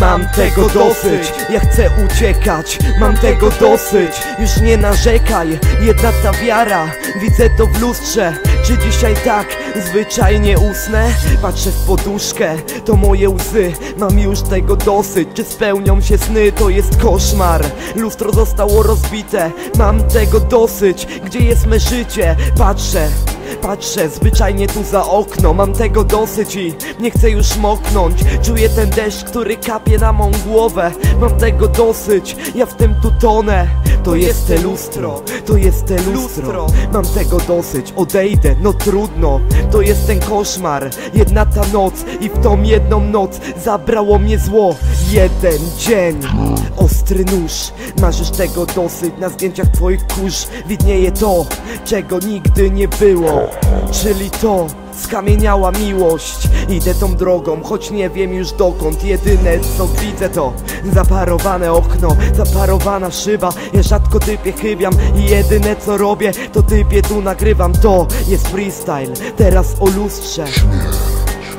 Mam tego dosyć, ja chcę uciekać. Mam tego dosyć, już nie narzekaj. Jedna ta wiara, widzę to w lustrze. Czy dzisiaj tak? Zwyczajnie usnę? Patrzę w poduszkę, to moje łzy. Mam już tego dosyć, czy spełnią się sny? To jest koszmar, lustro zostało rozbite Mam tego dosyć, gdzie jest me życie? Patrzę Patrzę zwyczajnie tu za okno. Mam tego dosyć i nie chcę już moknąć. Czuję ten deszcz, który kapie na mą głowę. Mam tego dosyć, ja w tym tu tonę. To jest te lustro, to jest te lustro. Mam tego dosyć, odejdę, no trudno To jest ten koszmar, jedna ta noc I w tą jedną noc zabrało mnie zło. Jeden dzień. Ostry nóż, marzysz tego dosyć Na zdjęciach twoich kurz. Widnieje to Czego nigdy nie było. Czyli to Skamieniała miłość. Idę tą drogą, choć nie wiem już dokąd. Jedyne co widzę to Zaparowane okno, zaparowana szyba. Ja rzadko typie chybiam I jedyne co robię To typie tu nagrywam. To jest freestyle Teraz o lustrze.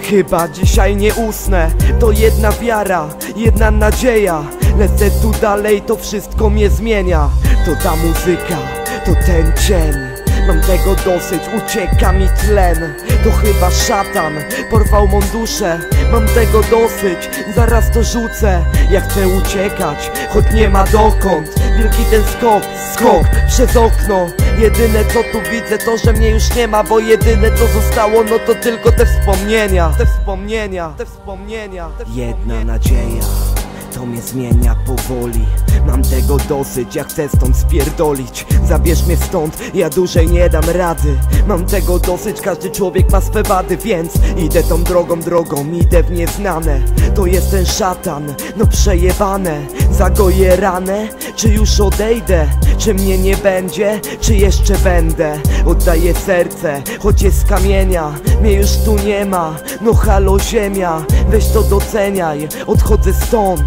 Chyba dzisiaj nie usnę To jedna wiara, jedna nadzieja. Lecę tu dalej, to wszystko mnie zmienia. To ta muzyka, to ten cień Mam tego dosyć, ucieka mi tlen. To chyba szatan, porwał mą duszę. Mam tego dosyć, zaraz to rzucę. Ja chcę uciekać, choć nie ma dokąd. Wielki ten skok, skok przez okno. Jedyne co tu widzę to, że mnie już nie ma Bo jedyne co zostało no to tylko te wspomnienia. Te wspomnienia, te wspomnienia te Jedna nadzieja to mnie zmienia powoli. Mam tego dosyć, ja chcę stąd spierdolić. Zabierz mnie stąd, ja dłużej nie dam rady. Mam tego dosyć, każdy człowiek ma swe wady Więc idę tą drogą, drogą, idę w nieznane. To jest ten szatan, no przejebane. Zagoję ranę, czy już odejdę? Czy mnie nie będzie, czy jeszcze będę? Oddaję serce, choć jest z kamienia. Mnie już tu nie ma, no halo ziemia Weź to doceniaj, odchodzę stąd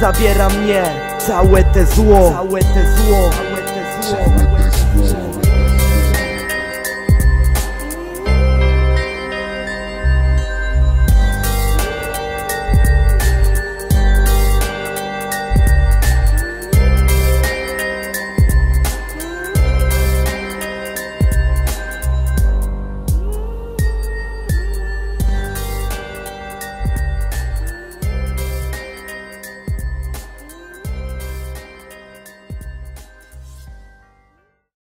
Zabiera mnie. Całe te zło. Całe te zło. Całe te zło